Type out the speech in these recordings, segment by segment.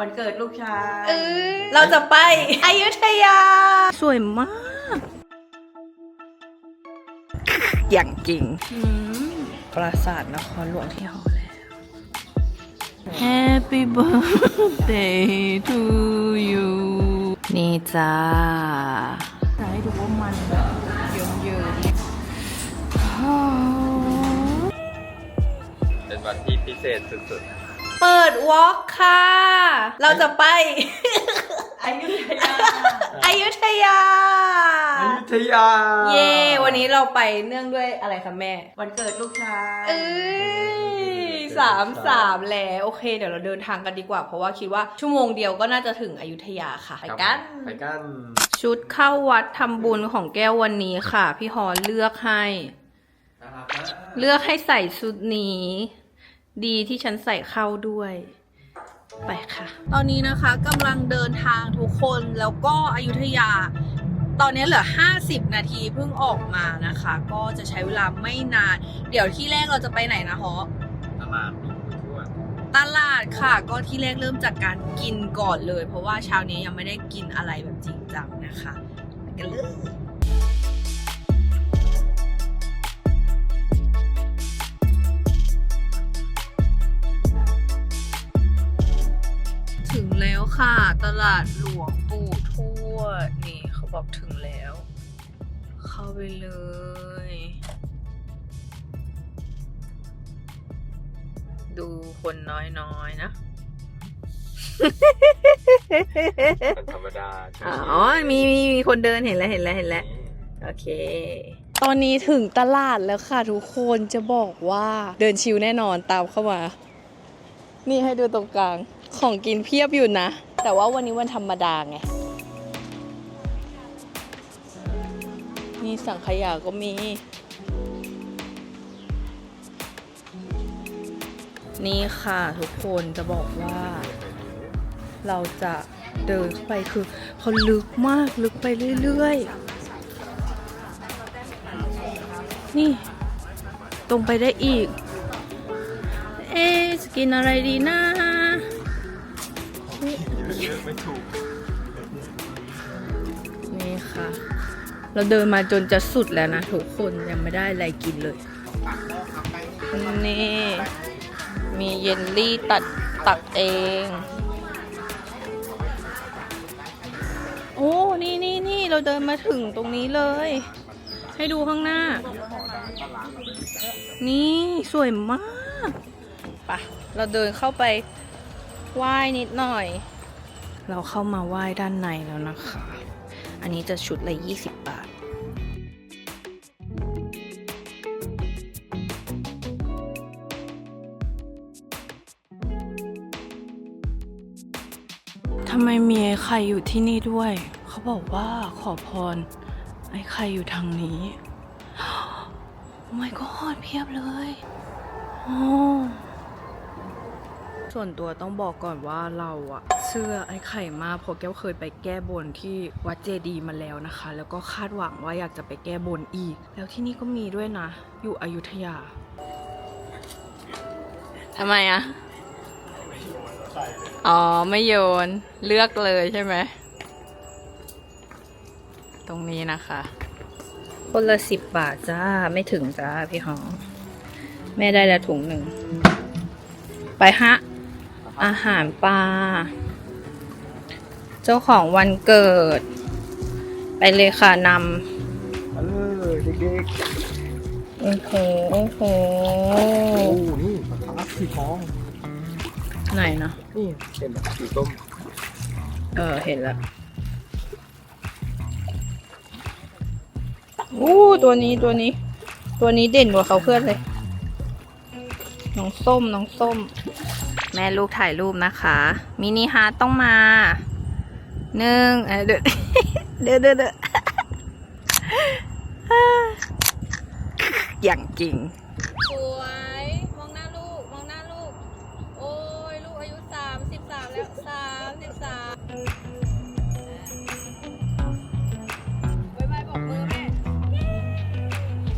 วันเกิดลูกชายเออเราจะไปอยุธยา สวยมาก อย่างจริง ปราสาทนครหลวงที่หอแล้ว Happy birthday to you นี่จ้าจะให้ดูว่ามันแบบเยิ้มๆเป็นวันที่พิเศษสุด เปิดวอล์กค่ะ เราจะไป อายุทยาอยุธยาๆอยุธยาเย้วันนี้เราไปเนื่องด้วยอะไรคะแม่ วันเกิดลูกชายเอ้ยสามสามแล้วโอเคเดี๋ยวเราเดินทางกันดีกว่า เพราะว่าคิดว่าชั่วโมงเดียวก็น่าจะถึงอยุธยาค่ะไปกัน ไปกัน ชุดเข้าวัดทำบุญของแก้ววันนี้ค่ะ พี่ฮอนเลือกให้เลือกให้ใส่ชุดนี้ ดีที่ฉันใส่เข้าด้วย ไปค่ะ ตอนนี้นะคะกำลังเดินทางทุกคนแล้วก็อยุธยา ตอนนี้เหลือ 50 นาทีเพิ่งออกมานะคะ ก็จะใช้เวลาไม่นาน เดี๋ยวที่แรกเราจะไปไหนนะฮะตลาดหลวงปู่ทวดตลาดค่ะ ก็ที่แรกเริ่มจากการกินก่อนเลย เพราะว่าเช้านี้ยังไม่ได้กินอะไรแบบจริงจังนะคะไปกันเลย แล้วค่ะ ตลาดหลวงปู่ทวด นี่เขาบอกถึงแล้ว เข้าไปเลย ดูคนน้อยๆนะเป็นธรรมดาใช่ไหมอ๋อ มีมีมีคนเดินเห็นแล้วเห็นแล้วเห็นแล้วโอเค ตอนนี้ถึงตลาดแล้วค่ะทุกคนจะบอกว่าเดินชิวแน่นอนตามเข้ามา นี่ให้ดูตรงกลาง ของกินเพียบอยู่นะ แต่ว่าวันนี้วันธรรมดาไง นี่สังขยาก็มี นี่ค่ะทุกคนจะบอกว่า เราจะเดินเข้าไปคือเขาลึกมากลึกไปเรื่อยๆ นี่ ตรงไปได้อีก เอ๊จะกินอะไรดีนะ ไม่ถูก นี่ค่ะ เราเดินมาจนจะสุดแล้วนะทุกคนยังไม่ได้อะไรกินเลย นี่ มีเยลลี่ตัดตักเอง โอ้ นี่นี่นี่เราเดินมาถึงตรงนี้เลย ให้ดูข้างหน้า นี่สวยมากปะเราเดินเข้าไปไหว้นิดหน่อย เราเข้ามาไหว้ด้านในแล้วนะคะ อันนี้จะชุดละ20 บาท ทำไมมีไอ้ไข่อยู่ที่นี่ด้วย เขาบอกว่าขอพร ไอ้ไข่อยู่ทางนี้โอ้ my god เพียบเลยโอ้ส่วนตัวต้องบอกก่อนว่าเราอะ เชื่อไอ้ไข่มาเพราะแก้วเคยไปแก้บนที่วัดเจดีมาแล้วนะคะ แล้วก็คาดหวังว่าอยากจะไปแก้บนอีก แล้วที่นี่ก็มีด้วยนะ อยู่อยุธยาทำไมอะอ๋อ ไม่โยนเลือกเลยใช่ไหม ตรงนี้นะคะ คนละสิบบาทจ้า ไม่ถึงจ้าพี่หอมแม่ได้แล้วถุงหนึ่ง ไปฮะ อาหารปลา เจ้าของวันเกิด ไปเลยค่ะนเออเด็กำโอ้โหโอ้โหๆโอ้นี่ปลาคาร์ฟสีทอง ไหนนะนี่เห็นไหมสีส้มเออเห็นแล้วอู้ตัวนี้ตัวนี้ ตัวนี้เด่นกว่าเขาเพื่อนเลย น้องส้มน้องส้ม แม่ลูกถ่ายรูปนะคะ มินิฮาร์ตต้องมา หนึ่งเออเด้อเด้อเด้อเด้ออย่างจริง สวย มองหน้าลูก มองหน้าลูก โอ้ย ลูกอายุสามสิบสามแล้วสามสิบสามบายบายบอกมือแม่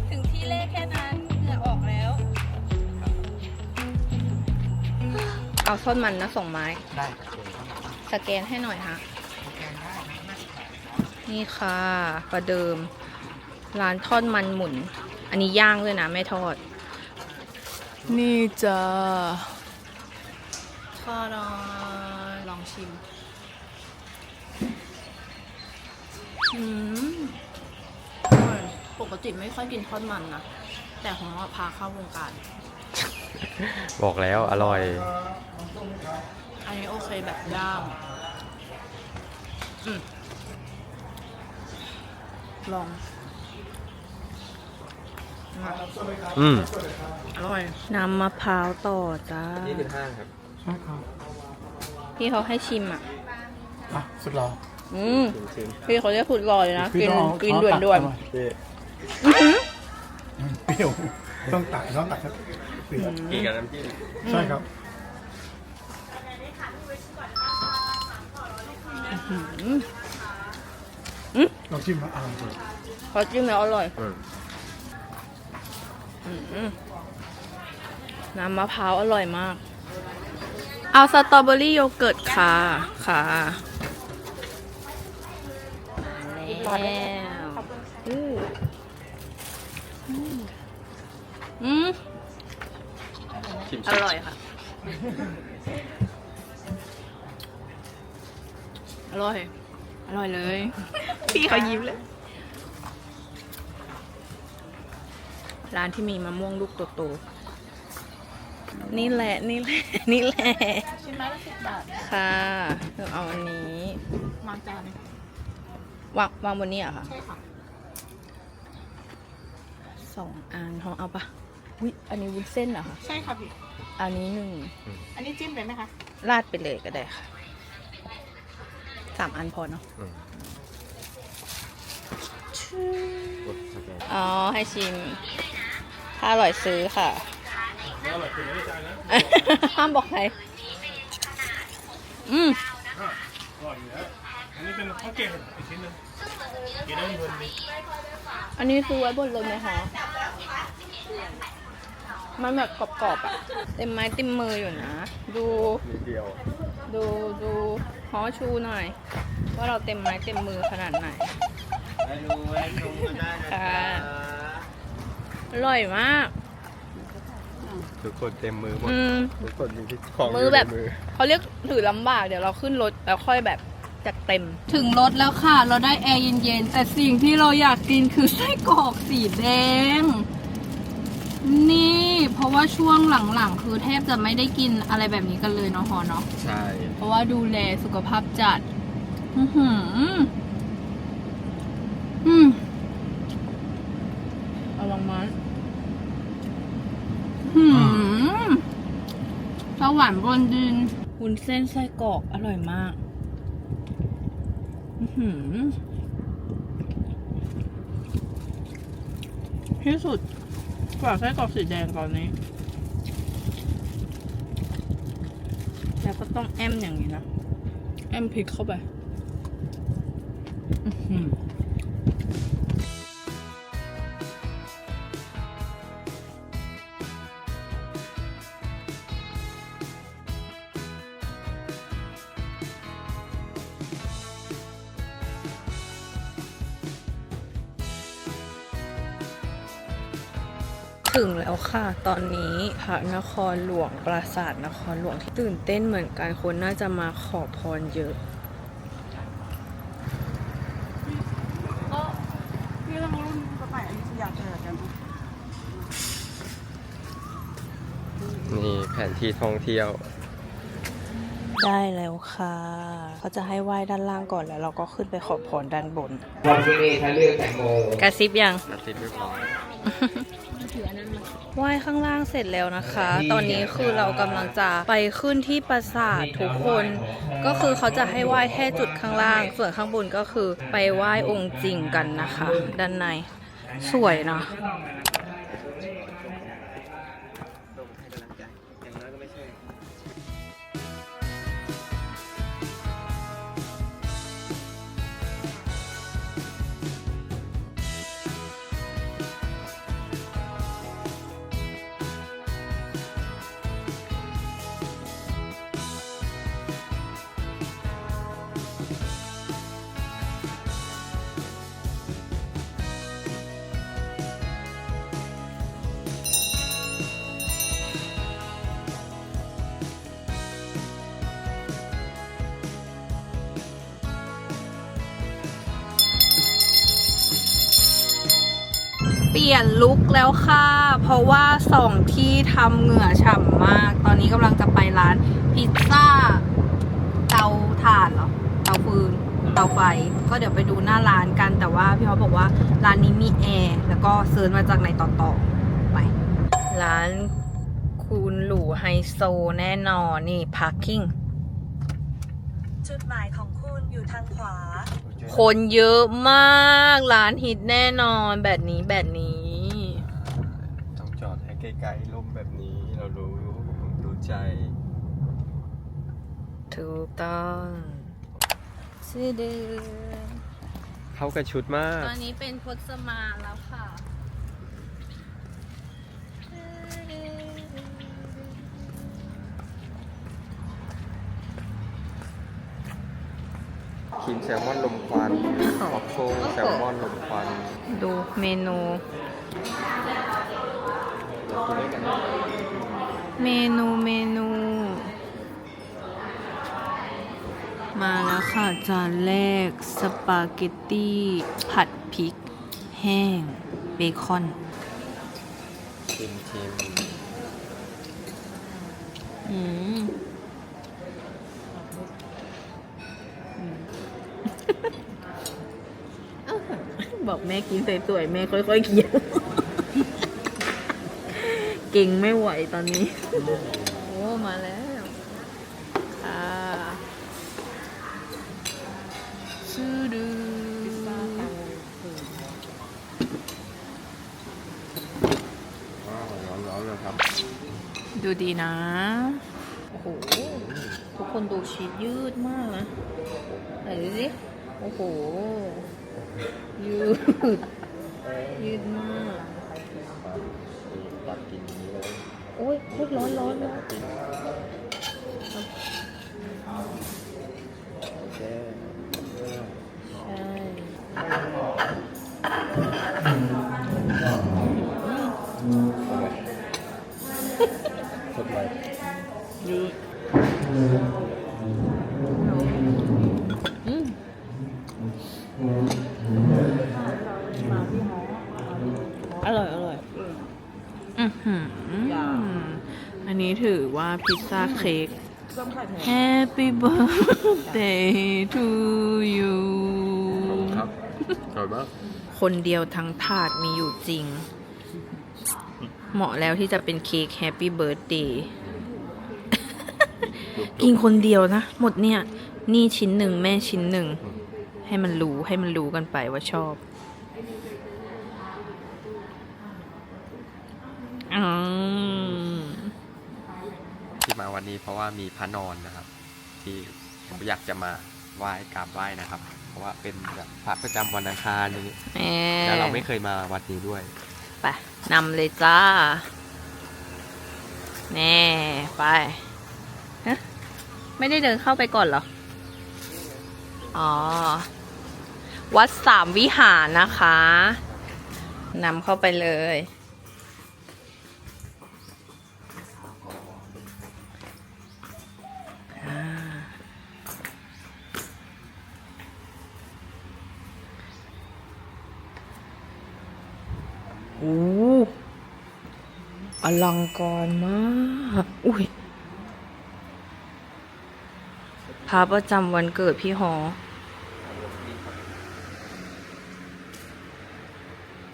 ถึงที่เลขแค่นั้นเหงื่อออกแล้ว เอาท่อนมันนะส่งไม้ ได้ สแกนให้หน่อยฮะ นี่ค่ะประเดิม ร้านทอดมันหมุน อันนี้ย่างด้วยนะไม่ทอด นี่จ้าทอดลองชิมอืมอร่อยปกติไม่ค่อยกินทอดมันนะ แต่ของเราพาเข้าวงการ บอกแล้วอร่อย อันนี้โอเคแบบย่างอืม ลองมาอืมอร่อยน้ำมะพร้าวต่อจ้านี่คือห้างครับใช่ครับพี่เขาให้ชิมอะอะสุดหรออืมชิมพี่เขาจะพูดรอเลยนะพี่กินต้องเอากินช้ด่วนตักด่วนเอามาพี่ๆอื้อหือเปรี้ยวต้องตักต้องตักครับเปรี้ยวกินกับน้ำจิ้มใช่ครับ ลองชิมครับอร่อยจริงเขาจิ้มแล้วอร่อยอืมอืมน้ำมะพร้าวอร่อยมาก เอาสตรอเบอรี่โยเกิร์ตค่ะ ค่ะมาแล้วอู้อืมชิมอร่อยค่ะ อร่อยอ ร่อยเลย พี่เขายิ้มเลยร้านที่มีมะม่วงลูกโตๆนี่แหละนี่แหละนี่แหละชิ้นไม้ละสิบบาทค่ะเดี๋ยวเอาอันนี้วางจานวางวางบนนี้เหรอะค่ะใช่ค่ะสองอันทองเอาปะอุ้ยอันนี้วุ้นเส้นเหรอคะใช่ค่ะพี่อันนี้หนึ่งอันนี้จิ้มเลยไหมคะราดไปเลยก็ได้ค่ะ สามอันพอเนาะอืมกดสแกนอ๋อ ให้ชิม ถ้าอร่อยซื้อค่ะ ห้ามบอกใคร อืมอันนี้เป็นข้าวเกล็ดอีกชิ้นนึงกินได้เพลินดีอันนี้ซื้อไว้บนรถไหมคะ มันแบบกรอบๆอะเต็มไม้เต็มมืออยู่นะ ดูนิดเดียวดูดูฮอชูหน่อย ว่าเราเต็มไม้เต็มมือขนาดไหนได้ดูได้ชมกันได้นะค่ะอร่อยมาก ทุกคนเต็มมือหมดอืม ทุกคนมีที่ของมือแบบ ยู่ในมือเขาเรียกถือลำบากเดี๋ยวเราขึ้นรถแล้วค่อยแบบจัดเต็ม ถึงรถแล้วค่ะ เราได้แอร์เย็นๆ แต่สิ่งที่เราอยากกินคือไส้กรอกสีแดง นี่ เพราะว่าช่วงหลังๆ คือแทบจะไม่ได้กินอะไรแบบนี้กันเลยเนาะฮอเนาะใช่ เพราะว่าดูแลสุขภาพจัด อือหืออืมเอาลองมาหืมสวรรค์บนดินวุ้นเส้นไส้กรอกอร่อยมาก อือหือที่สุด กว่าไส้กรอกสีแดงตอนนี้ แล้วก็ต้องแอมอย่างนี้นะ แอมพริกเข้าไป อื้อหือ ค่ะตอนนี้พระนครหลวงปราสาทนครหลวงที่ตื่นเต้นเหมือนกันคนน่าจะมาขอพรเยอะก็พี่ต้องรุ่นสมัยอยุธยาเจอกันนี่แผนที่ท่องเที่ยว ได้แล้วค่ะเขาจะให้ไหว้ด้านล่างก่อนแล้วเราก็ขึ้นไปขอพรด้านบนวันที่นี่ถ้าเลือกแตงโมกระซิบยังกระซิบไม่พอ ไหว้ข้างล่างเสร็จแล้วนะคะ ตอนนี้คือเรากำลังจะไปขึ้นที่ปราสาททุกคน ก็คือเขาจะให้ไหว้แค่จุดข้างล่าง ส่วนข้างบนก็คือไปไหว้องค์จริงกันนะคะ ด้านในสวยนะ ลี่ยนลุคแล้วค่ะ เพราะว่าสองที่ทำเหงื่อฉ่ำมาก ตอนนี้กำลังจะไปร้านพิซซ่า เตาถ่านเหรอ เตาฟืน เตาไฟ ก็เดี๋ยวไปดูหน้าร้านกัน แต่ว่าพี่เขาบอกว่าร้านนี้มีแอร์ แล้วก็เซิร์ชมาจากในต่อต่อๆไป ร้านคุณหรูไฮโซแน่นอนนี่พาร์คิ่ง จุดหมายของคุณอยู่ทางขวา คนเยอะมาก ร้านฮิตแน่นอนแบบนี้แบบนี้ ต้องจอดให้ไกลๆร่มแบบนี้เรารู้รู้ ใจ ถูกต้องชื่อเดือนเข้ากับชุดมาก ตอนนี้เป็นพจมานแล้วค่ะครีมแซลมอนลมควันออกโชแซลมอนลมควันดูเมนูกินด้วยกัน เมนูเมนู มาแล้วค่ะจานแรก สปาเกตตี้ ผัดพริก แห้ง เบคอนชิมชิมอืมบอกแม่กินสวยๆแม่ค่อยๆเคี้ยว เก่งไม่ไหวตอนนี้ โอ้มาแล้วค่ะชื่อดูว้าวร้อนๆเลยครับ ดูดีนะ โอ้โห ทุกคนดูชีสยืดมากนะไหนดูสิ โอ้โห ยืด ยืดมาก ตัดกินอย่างนี้เลย โอ้ยโอ้ยร้อนร้อนร้อน พิซซ่าเค้ก Happy birthday to you ครับอร่อยมากคนเดียวทั้งถาดมีอยู่จริง เหมาะแล้วที่จะเป็นเค้ก Happy Birthday กินคนเดียวนะ หมดเนี่ย นี่ชิ้นหนึ่งแม่ชิ้นหนึ่ง ให้มันรู้ให้มันรู้กันไปว่าชอบอืม ที่มาวั นนี้เพราะว่ามีพระนอนนะครับ ที่ผมอยากจะมาไหว้กราบไหว้นะครับ เพราะว่าเป็นแบบพระประจำวันอังคารอย่างนี้แหมแล้วเราไม่เคยมาวัดนี้ด้วย ไปนำเลยจ้า แน่ไปฮะไม่ได้เดินเข้าไปก่อนเหรอ อ๋อ วัดสามวิหารนะคะนำเข้าไปเลย อ่าโอ้ อลังการมาก อุ้ยพระประจำวันเกิดพี่หอ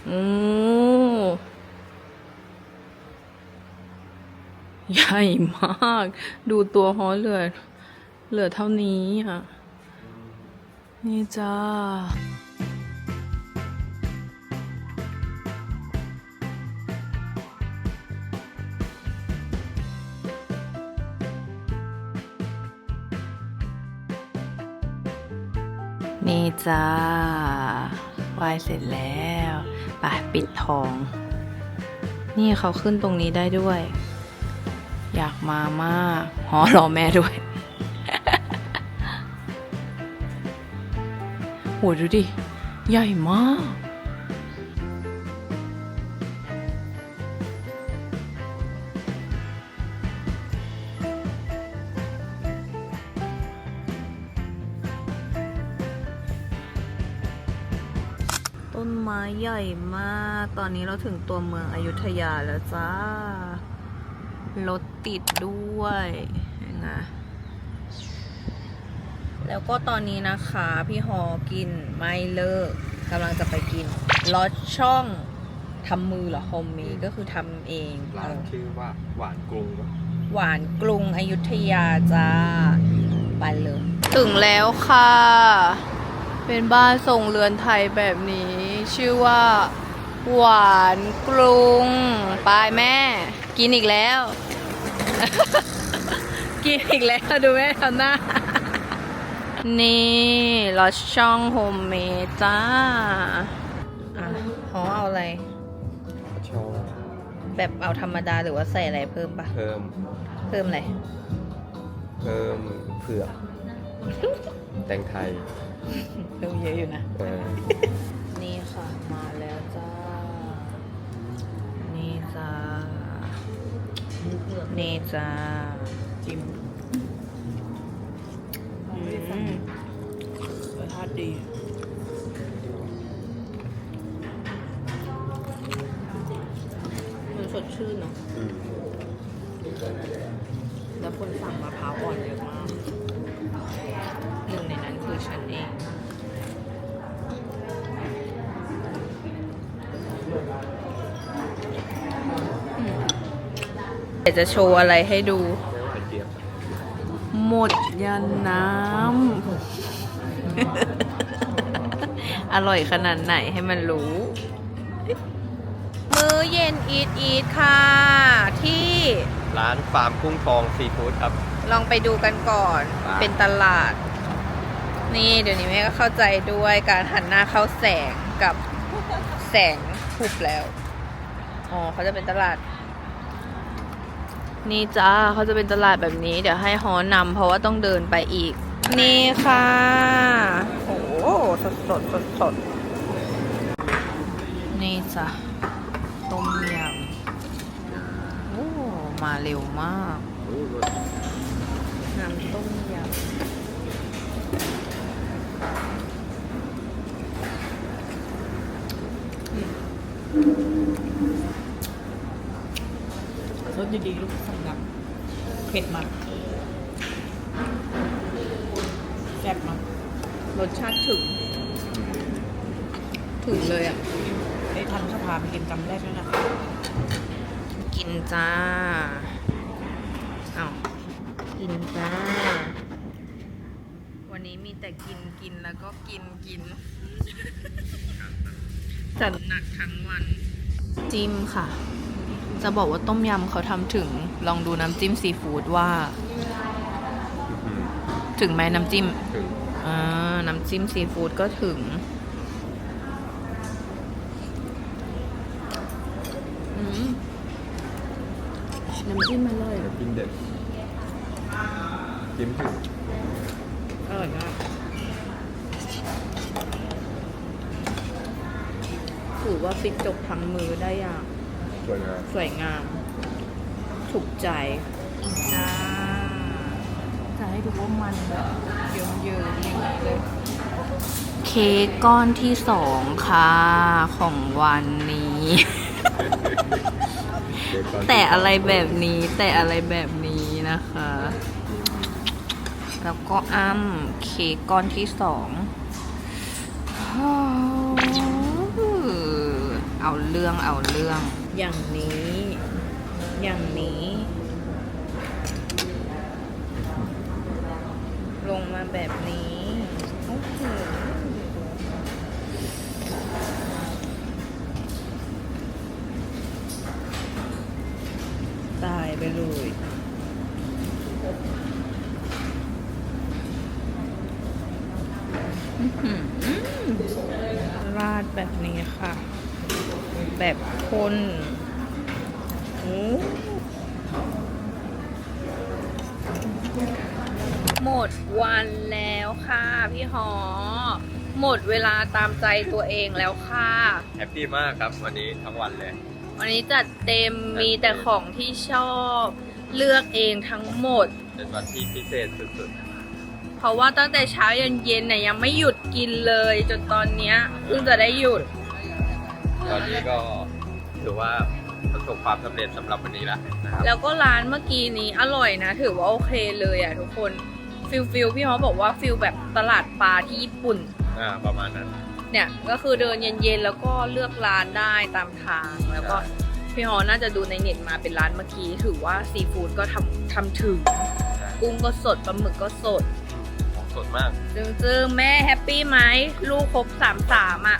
โอ้ใหญ่มาก ดูตัวฮอเหลือ เหลือเท่านี้อะ นี่จ้า นี่จ้าไหว้เสร็จแล้วไปปิดทอง นี่เขาขึ้นตรงนี้ได้ด้วย อยากมามากหอรอแม่ด้วยโหดูดิ ใหญ่มาก ตต้นไม้ใหญ่มาก ตอนนี้เราถึงตัวเมืองอยุธยาแล้วจ้า รถติดด้วยยังไงแล้วก็ตอนนี้นะคะพี่ฮอกินไม่เลิกกำลังจะไปกินลอดช่องทำมือเหรอโฮมมีก็คือทำเองร้านชื่อว่าหวานกรุงปะหวานกรุงอยุธยาจ้าไปเลย ถึงแล้วค่ะ เป็นบ้านทรงเรือนไทยแบบนี้ ชื่อว่า หวานกรุงไปแม่ กินอีกแล้ว กินอีกแล้วดูแม่ทำหน้า นี่ลอดช่องโฮมเมดจ้าอะหอเอาอะไรชอบแบบเอาธรรมดาหรือว่าใส่อะไรเพิ่มปะเพิ่มเพิ่มอะไร เพิ่มเผือก แตงไทย เพิ่มเยอะอยู่นะ เออ นี่จ้าจิ้มอืมรสชาติดีมันสดชื่นเนาะอืมแล้วคนสั่งมะพร้าวอ่อนเยอะมาก หนึ่งในนั้นคือฉันเอง เดี๋ยวจะโชว์อะไรให้ดูไม่ว่าไอเจี๊ยบหมดยันน้ำ อร่อยขนาดไหนให้มันรู้ มื้อเย็นอีทอีทค่ะ ที่ร้านฟาร์มกุ้งทองซีฟู้ดครับ ลองไปดูกันก่อนไปเป็นตลาด นี่เดี๋ยวนี้แม่ก็เข้าใจด้วยการหันหน้าเข้าแสงกับแสงทุบแล้ว อ๋อเขาจะเป็นตลาด นี่จ้าเขาจะเป็นตลาดแบบนี้ เดี๋ยวให้ฮอนำเพราะว่าต้องเดินไปอีก นี่ค่ะโอ้สดสดสดสดนี่จ้ะต้มยำโอ้มาเร็วมากน้ำต้มยำ ดีๆลูกสำหรับเผ็ดมากแซ่บมากรสชาติถึง ถึงเลยอะ ได้ทันสภาไปกินจำได้ไหมนะ กินจ้า เอากินจ้า วันนี้มีแต่กินกินแล้วก็กินกิน จัดหนักทั้งวัน จิ้มค่ะ จะบอกว่าต้มยำเขาทำถึง ลองดูน้ำจิ้มซีฟู้ดว่าอืมถึงไหมน้ำจิ้มถึงอ่าน้ำจิ้มซีฟู้ดก็ถึงอืมน้ำจิ้มอร่อยกินเด็ดจิ้มถึงอร่อยมากถือว่าปิดจบทั้งมือได้อย่างส วยงามสวยงาม ถูกใจจ้าจะให้ดูว่ามันแบบเยิ้มๆอย่างนี้เลยเค้กก้อนที่สองค่ะ ของวันนี้เด็ดก่อนแต่อะไรแบบนี้แต่อะไรแบบนี้นะคะ แล้วก็อ้ำเค้กก้อนที่สองเอาเรื่องเอาเรื่อง อย่างนี้ อย่างนี้ ลงมาแบบนี้โอ้โหตายไปเลยราดแบบนี้ค่ะ แบบ คนโอ้หมดวันแล้วค่ะพี่หอ หมดเวลาตามใจตัวเองแล้วค่ะ แฮปปี้มากครับวันนี้ทั้งวันเลย วันนี้จัดเต็มมีแต่ของที่ชอบเลือกเองทั้งหมด เป็นวันที่พิเศษสุดเพราะว่าตั้งแต่เช้ายันเย็นเนี่ยยังไม่หยุดกินเลย จนตอนเนี้ยเพิ่งจะได้หยุดๆตอนนี้ก็ ถือว่าประสบความสำเร็จสำหรับวันนี้แล้วนะครับแล้วก็ร้านเมื่อกี้นี้อร่อยนะ ถือว่าโอเคเลยอะทุกคนฟิลฟิลพี่ฮอบอกว่าฟิลแบบตลาดปลาที่ญี่ปุ่น อ่าประมาณนั้น เนี่ยก็คือเดินเย็นๆแล้วก็เลือกร้านได้ตามทางแล้วก็พี่ฮอน่าจะดูในเน็ตมาเป็นร้านเมื่อกี้ถือว่าซีฟู้ดก็ทำทำถึงกุ้งก็สดปลาหมึกก็สด ของสดมาก จึงจึงแม่แฮปปี้ไหมลูกครบสามสามอะ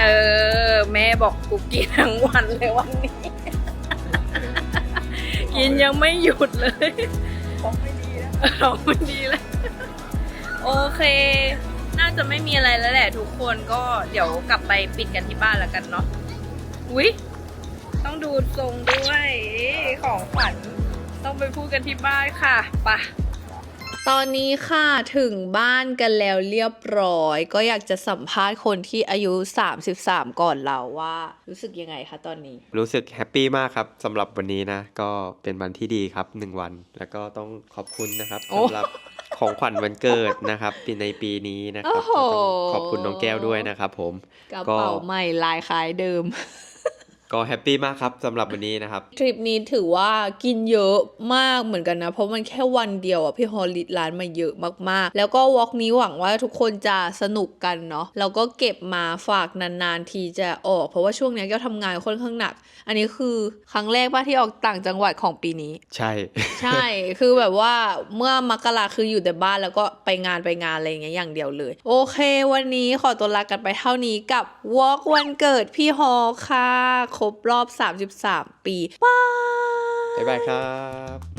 เออ แม่บอกกูกินทั้งวันเลยวันนี้ กินยังไม่หยุดเลยของไม่ดีนะของไม่ดีเลยโอเค น่าจะไม่มีอะไรแล้วแหละทุกคนก็เดี๋ยวกลับไปปิดกันที่บ้านแล้วกันเนาะอุ๊ยต้องดูทรงด้วยของขวัญต้องไปพูดกันที่บ้านค่ะไปะ ตอนนี้ค่ะถึงบ้านกันแล้วเรียบร้อย ก็อยากจะสัมภาษณ์คนที่อายุ 33 ก่อนเราว่า รู้สึกยังไงคะตอนนี้ รู้สึกแฮปปี้มากครับสำหรับวันนี้นะ ก็เป็นวันที่ดีครับหนึ่งวัน แล้วก็ต้องขอบคุณนะครับโอ้สำหรับของขวัญวันเกิดนะครับปีในปีนี้นะครับโอ้โหก็ต้องขอบคุณน้องแก้วด้วยนะครับผมกระเป๋าใหม่ลายคล้ายเดิม ก็แฮปปี้มากครับสำหรับวันนี้นะครับ ทริปนี้ถือว่ากินเยอะมากเหมือนกันนะ เพราะมันแค่วันเดียวอะพี่ฮอลลิดร้านมาเยอะมากๆ แล้วก็วอล์กนี้หวังว่าทุกคนจะสนุกกันเนาะแล้วก็เก็บมาฝากนานๆทีจะออก เพราะว่าช่วงเนี้ยแก้วทำงานค่อนข้างหนัก อันนี้คือครั้งแรกป่ะที่ออกต่างจังหวัดของปีนี้ ใช่ ใช่ คือแบบว่าเมื่อมกราคืออยู่แต่บ้านแล้วก็ไปงานไปงานอะไรอย่างเงี้ยอย่างเดียวเลย โอเค วันนี้ขอตัวลากันไปเท่านี้กับวอล์กวันเกิดพี่ฮอค่ะครบรอบ 33 ปีบายบ๊ายบายครับ